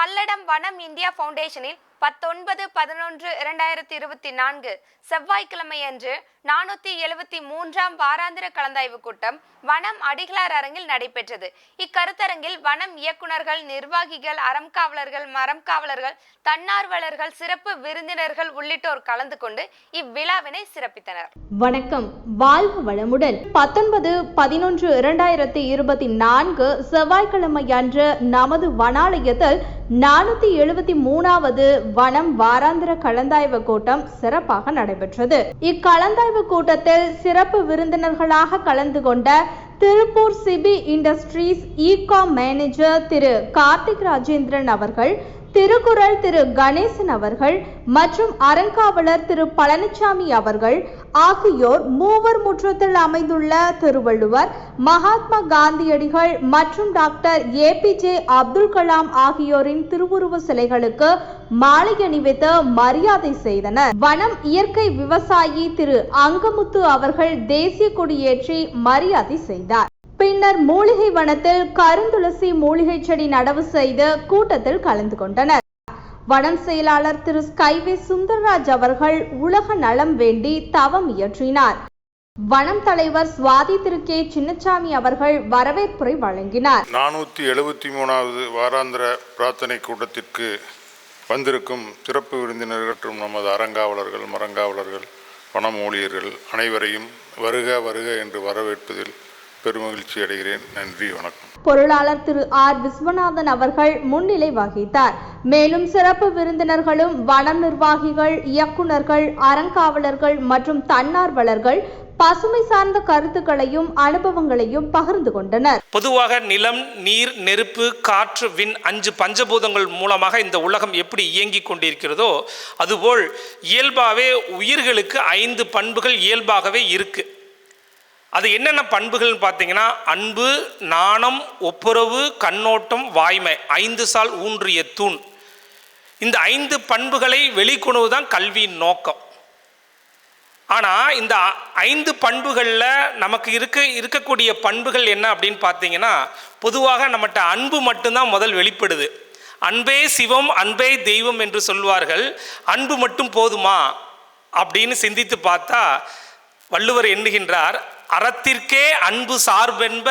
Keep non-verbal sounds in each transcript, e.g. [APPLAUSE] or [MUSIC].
பல்லடம் வனம் இந்தியா ஃபவுண்டேஷனில் பத்தொன்பது பதினொன்று இரண்டாயிரத்தி இருபத்தி நான்கு செவ்வாய்க்கிழமையன்று நானூற்றி எழுபத்தி மூன்றாம் வாராந்திர கலந்தாய்வு கூட்டம் வனம் அடிகளார் அரங்கில் நடைபெற்றது. இக்கருத்தரங்கில் வனம் இயக்குனர்கள் நிர்வாகிகள் அறம் காவலர்கள் மரம் காவலர்கள் தன்னார்வலர்கள் சிறப்பு விருந்தினர்கள் உள்ளிட்டோர் கலந்து கொண்டு இவ்விழாவினை சிறப்பித்தனர். வணக்கம். வாழ்வு வளமுடன். பத்தொன்பது பதினொன்று இரண்டாயிரத்தி இருபத்தி நான்கு செவ்வாய்க்கிழமை அன்று நமது வனாலயத்தில் நானூத்தி எழுபத்தி மூணாவது வனம் வாராந்திர கலந்தாய்வு கூட்டம் சிறப்பாக நடைபெற்றது. இக்கலந்தாய்வு கூட்டத்தில் சிறப்பு விருந்தினர்களாக கலந்து கொண்ட Tiruppur CP industries ecom manager Thiru Karthik Rajendran அவர்கள் திருக்குறள் திரு கணேசன் அவர்கள் மற்றும் அறங்காவலர் திரு பழனிசாமி அவர்கள் ஆகியோர் மூவர் முற்றத்தில் அமைந்துள்ள திருவள்ளுவர் மகாத்மா காந்தியடிகள் மற்றும் doctor A P J Abdul Kalam ஆகியோரின் திருவுருவ சிலைகளுக்கு மாலை அணிவித்து மரியாதை செய்தனர். வனம் இயற்கை விவசாயி திரு அங்கமுத்து அவர்கள் தேசிய கொடியேற்றி மரியாதை செய்தார். பின்னர் மூலிகை வனத்தில் கருந்துளசி மூலிகை செடி நடவு செய்து கூட்டத்தில் கலந்து கொண்டனர். வனம் செயலாளர் திரு. ஸ்கைவே சுந்தர்ராஜ் அவர்கள் உலக நலம் வேண்டி தவம் இயற்றினார். வனம் தலைவர் சுவாதி திரு. கே. சின்னசாமி அவர்கள் வரவேற்புரை வழங்கினார். நானூற்றி எழுபத்தி மூணாவது வாராந்திர பிரார்த்தனை கூட்டத்திற்கு வந்திருக்கும் சிறப்பு விருந்தினர்கள் மற்றும் நமது அறங்காவலர்கள் மரங்காவலர்கள் வனம் ஊழியர்கள் அனைவரையும் வருக வருக என்று வரவேற்பதில் பெருமகிழ்ச்சி அடைகிறேன். நன்றி வணக்கம். பொருளாளர் திரு ஆர். விஸ்வநாதன் அவர்கள் முன்னிலை வகித்தார் மேலும் சிறப்பு விருந்தினர்களும் வனம் நிர்வாகிகள் இயக்குனர்கள் அறங்காவலர்கள் மற்றும் தன்னார்வலர்கள் பசுமை சார்ந்த கருத்துக்களையும் அனுபவங்களையும் பகிர்ந்து கொண்டனர். பொதுவாக நிலம் நீர் நெருப்பு காற்று விண் அஞ்சு பஞ்சபூதங்கள் மூலமாக இந்த உலகம் எப்படி இயங்கிக் கொண்டிருக்கிறதோ அதுபோல் இயல்பாகவே உயிர்களுக்கு ஐந்து பண்புகள் இயல்பாகவே இருக்கு. அது என்னென்ன பண்புகள்னு பார்த்தீங்கன்னா அன்பு நாணம் ஒப்புரவு கண்ணோட்டம் வாய்மை ஐந்து சால் ஊன்றிய தூண். இந்த ஐந்து பண்புகளை வெளிக்கொணவு தான் கல்வியின் நோக்கம். ஆனால் இந்த அ- ஐந்து பண்புகளில் நமக்கு இருக்க இருக்கக்கூடிய பண்புகள் என்ன அப்படின்னு பார்த்தீங்கன்னா பொதுவாக நம்மகிட்ட அன்பு மட்டும்தான் முதல் வெளிப்படுது. அன்பே சிவம் அன்பே தெய்வம் என்று சொல்வார்கள் அன்பு மட்டும் போதுமா? அப்படின்னு சிந்தித்து பார்த்தா வள்ளுவர் எண்ணுகின்றார் அறத்திற்கே அன்பு சார்பென்ப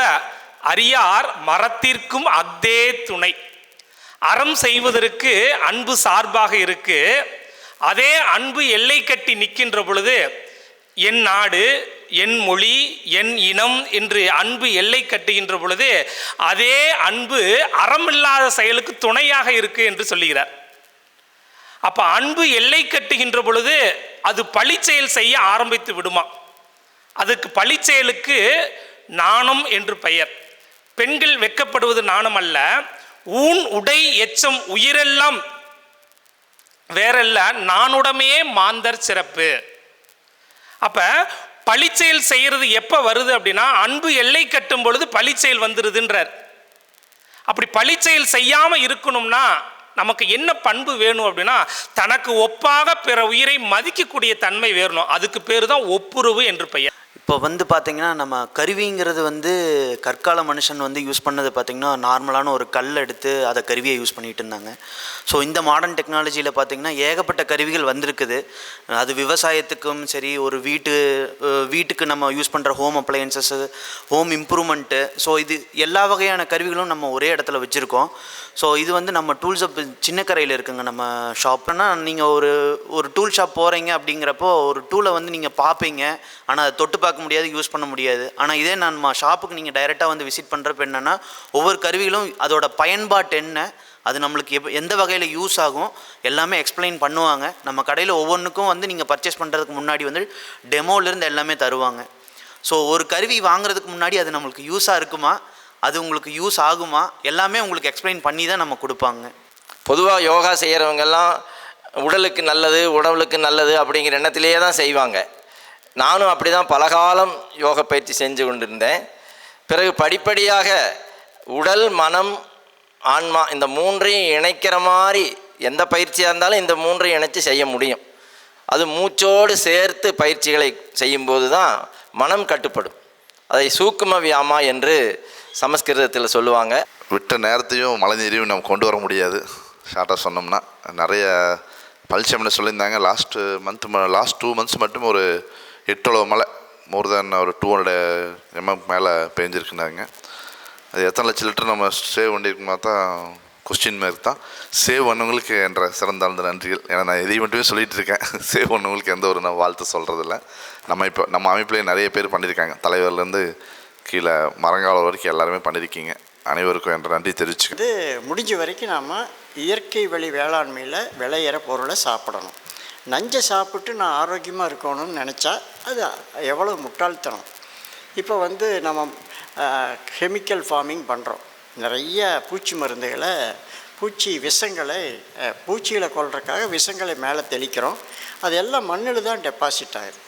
அறியார் மரத்திற்கும் அத்தே துணை. அறம் செய்வதற்கு அன்பு சார்பாக இருக்கு. அதே அன்பு எல்லை கட்டி நிற்கின்ற பொழுது என் நாடு என் மொழி என் இனம் என்று அன்பு எல்லை கட்டுகின்ற பொழுது அதே அன்பு அறமில்லாத செயலுக்கு துணையாக இருக்கு என்று சொல்லுகிறார். அப்போ அன்பு எல்லை கட்டுகின்ற பொழுது அது பழிச்செயல் செய்ய ஆரம்பித்து விடுமா? அதுக்கு பழிச்செயலுக்கு நாணம் என்று பெயர். பெண்கள் வெட்கப்படுவது நாணம் அல்ல ஊன் உடை எச்சம் உயிரெல்லாம் வேறல்ல. நானுடமையே மாந்தர் சிறப்பு. அப்ப பழிச்செயல் செய்கிறது எப்போ வருது அப்படின்னா அன்பு எல்லை கட்டும் பொழுது பழிச்செயல் வந்துருதுன்றார். அப்படி பழிச்செயல் செய்யாமல் இருக்கணும்னா நமக்கு என்ன பண்பு வேணும் அப்படின்னா தனக்கு ஒப்பாக பிற உயிரை மதிக்கக்கூடிய தன்மை வேணும் அதுக்கு பேர் தான் ஒப்புரவு என்று பெயர். இப்போ வந்து பார்த்தீங்கன்னா நம்ம கருவிங்கிறது வந்து கற்கால மனுஷன் வந்து யூஸ் பண்ணது பார்த்திங்கன்னா நார்மலான ஒரு கல் எடுத்து அதை கருவியை யூஸ் பண்ணிட்டு இருந்தாங்க. ஸோ இந்த மாடர்ன் டெக்னாலஜியில் பார்த்தீங்கன்னா ஏகப்பட்ட கருவிகள் வந்திருக்குது. அது விவசாயத்துக்கும் சரி ஒரு வீட்டு வீட்டுக்கு நம்ம யூஸ் பண்ணுற home appliances home improvement so இது எல்லா வகையான கருவிகளும் நம்ம ஒரே இடத்துல வச்சுருக்கோம். ஸோ இது வந்து நம்ம டூல்ஸ் அப் சின்ன கரையில் இருக்குங்க நம்ம ஷாப்னா நீங்கள் ஒரு ஒரு டூல் ஷாப் போகிறீங்க அப்படிங்கிறப்போ ஒரு டூலை வந்து நீங்கள் பார்ப்பீங்க. ஆனால் அதை தொட்டு பார்க்க முடியாது யூஸ் பண்ண முடியாது. ஆனால் இதே நான் ஷாப்புக்கு நீங்கள் டைரெக்டாக வந்து விசிட் பண்ணுறப்ப என்னென்னா ஒவ்வொரு கருவிகளும் அதோட பயன்பாட்டு என்ன அது நம்மளுக்கு எப் எந்த வகையில் யூஸ் ஆகும் எல்லாமே எக்ஸ்பிளைன் பண்ணுவாங்க. நம்ம கடையில் ஒவ்வொன்றுக்கும் வந்து நீங்கள் பர்ச்சேஸ் பண்ணுறதுக்கு முன்னாடி வந்து டெமோலேருந்து எல்லாமே தருவாங்க. ஸோ ஒரு கருவி வாங்குறதுக்கு முன்னாடி அது நம்மளுக்கு யூஸாக இருக்குமா? அது உங்களுக்கு யூஸ் ஆகுமா? எல்லாமே உங்களுக்கு எக்ஸ்பிளைன் பண்ணி தான் நம்ம கொடுப்பாங்க. பொதுவாக யோகா செய்கிறவங்கெல்லாம் உடலுக்கு நல்லது உடலுக்கு நல்லது அப்படிங்கிற எண்ணத்திலேயே தான் செய்வாங்க. நானும் அப்படி தான் பலகாலம் யோக பயிற்சி செஞ்சு கொண்டிருந்தேன். பிறகு படிப்படியாக உடல் மனம் ஆன்மா இந்த மூன்றையும் இணைக்கிற மாதிரி எந்த பயிற்சியாக இருந்தாலும் இந்த மூன்றையும் இணைச்சி செய்ய முடியும். அது மூச்சோடு சேர்த்து பயிற்சிகளை செய்யும்போது தான் மனம் கட்டுப்படும். அதை சூக்கும வியாமா என்று சமஸ்கிருதத்தில் சொல்லுவாங்க. விட்ட நேரத்தையும் மழைநீரையும் நம்ம கொண்டு வர முடியாது. ஷார்ட்டாக சொன்னோம்னா நிறைய பழிச்சம்னு சொல்லியிருந்தாங்க. Last month last two months மட்டும் ஒரு எட்டளவு மழை. மோர் தென் ஒரு டூ ஹண்ட்ரட் எம்எம் மேலே பேஞ்சிருக்குனாங்க. அது எத்தனை லட்சம் லிட்டர் நம்ம சேவ் பண்ணியிருக்குமா தான் கொஸ்டின் மாதிரி தான். சேவ் பண்ணவங்களுக்கு என்ற சிறந்தாழ்ந்த நன்றிகள். ஏன்னா நான் எதை மட்டுமே சொல்லிகிட்டு இருக்கேன் சேவ் [LAUGHS] பண்ணவங்களுக்கு எந்த ஒரு நான் வாழ்த்து சொல்கிறதில்ல நம்ம இப்போ நம்ம அமைப்பிலே நிறைய பேர் பண்ணியிருக்காங்க. தலைவர்லேருந்து கீழே மரங்காலம் வரைக்கும் எல்லாருமே பண்ணியிருக்கீங்க. அனைவருக்கும் என்ற நன்றி தெரிவிச்சு இது முடிஞ்ச வரைக்கும் நாம் இயற்கை வழி வேளாண்மையில் விளையிற பொருளை சாப்பிடணும். நஞ்சை சாப்பிட்டு நான் ஆரோக்கியமாக இருக்கணும்னு நினச்சா அது எவ்வளோ முட்டாள்தனம். இப்போ வந்து நம்ம கெமிக்கல் ஃபார்மிங் பண்ணுறோம் நிறைய பூச்சி மருந்துகளை பூச்சி விஷங்களை பூச்சியில் பூச்சிகளை கொல்றதுக்காக விஷங்களை மேலே தெளிக்கிறோம். அது எல்லாம் மண்ணில் தான் டெபாசிட் ஆகுது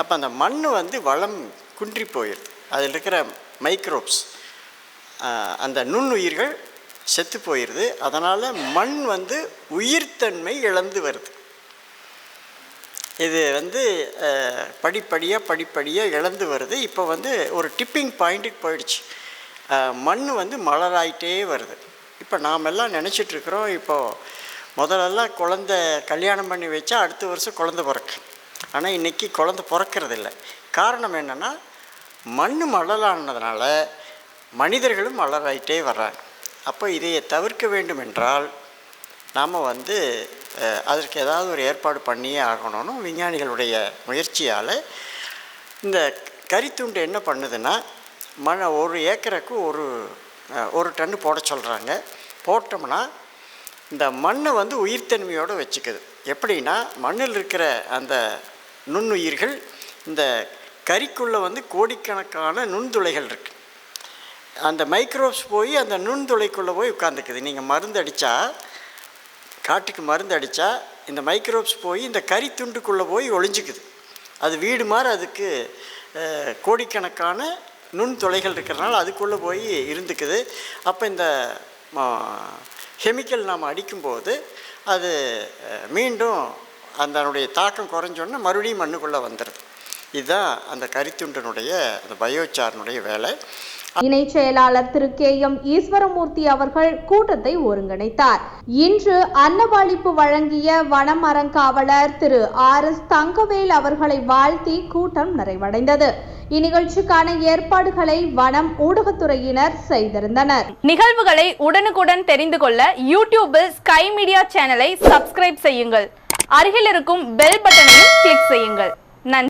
அப்போ அந்த மண் வந்து வளம் குன்றி போயிடுது அதில் இருக்கிற மைக்ரோப்ஸ் அந்த நுண்ணுயிர்கள் செத்து போயிடுது அதனால் மண் வந்து உயிர்த்தன்மை இழந்து வருது. இது வந்து படிப்படியாக படிப்படியாக இழந்து வருது. இப்போ வந்து ஒரு டிப்பிங் பாயிண்ட்டுக்கு போயிடுச்சு. மண் வந்து மலராயிட்டே வருது. இப்போ நாம் எல்லாம் நினச்சிட்டு இருக்கிறோம் இப்போது முதல்லலாம் குழந்த கல்யாணம் பண்ணி வச்சா அடுத்த வருஷம் குழந்த பிறக்கும் ஆனால் இன்றைக்கி குழந்த பிறக்கறதில்ல. காரணம் என்னென்னா மண் மலரானதுனால மனிதர்களும் மலராயிட்டே வர்றாங்க. அப்போ இதையை தவிர்க்க வேண்டும் என்றால் நாம் வந்து அதற்கு ஏதாவது ஒரு ஏற்பாடு பண்ணியே ஆகணும்னு விஞ்ஞானிகளுடைய முயற்சியால் இந்த கரித்துண்டு என்ன பண்ணுதுன்னா மழை ஒரு ஏக்கருக்கு ஒரு ஒரு டன்னு போட சொல்கிறாங்க போட்டோம்னா இந்த மண்ணை வந்து உயிர்த்தன்மையோடு வச்சுக்குது. எப்படின்னா மண்ணில் இருக்கிற அந்த நுண்ணுயிர்கள் இந்த கறிக்குள்ளே வந்து கோடிக்கணக்கான நுண்துளைகள் இருக்குது அந்த மைக்ரோப்ஸ் போய் அந்த நுண்துளைக்குள்ளே போய் உட்காந்துக்குது நீங்கள் மருந்து அடித்தா காட்டுக்கு மருந்து அடித்தா இந்த மைக்ரோப்ஸ் போய் இந்த கறித்துண்டுக்குள்ளே போய் ஒளிஞ்சிக்குது. அது வீடு மாதிரி அதுக்கு கோடிக்கணக்கான கோடிக்கணக்கான நுண்துளைகள் இருக்கிறனால அதுக்குள்ளே போய் இருந்துக்குது. அப்போ இந்த கெமிக்கல் நாம் அடிக்கும்போது அது மீண்டும் அதனுடைய தாக்கம் குறைஞ்சோன்னா மறுபடியும் மண்ணுக்குள்ளே வந்துடுது இதுதான் அந்த கரித்துண்டனுடைய அந்த பயோச்சாரனுடைய வேலை. இணை செயலாளர் திரு கே எம் ஈஸ்வரமூர்த்தி அவர்கள் கூட்டத்தை ஒருங்கிணைத்தார். இன்று அன்னவாளிப்பு வழங்கிய வனம் அறங்காவலர் திரு ஆர் எஸ் தங்கவேல் அவர்களை வாழ்த்தி கூட்டம் நிறைவடைந்தது. இந்நிகழ்ச்சிக்கான ஏற்பாடுகளை வனம் ஊடகத்துறையினர் செய்திருந்தனர். நிகழ்வுகளை உடனுக்குடன் தெரிந்து கொள்ள யூடியூபில் ஸ்கை மீடியா சேனலை சப்ஸ்கிரைப் செய்யுங்கள். அருகில் இருக்கும் பெல் பட்டனையும் கிளிக் செய்யுங்கள். நன்றி.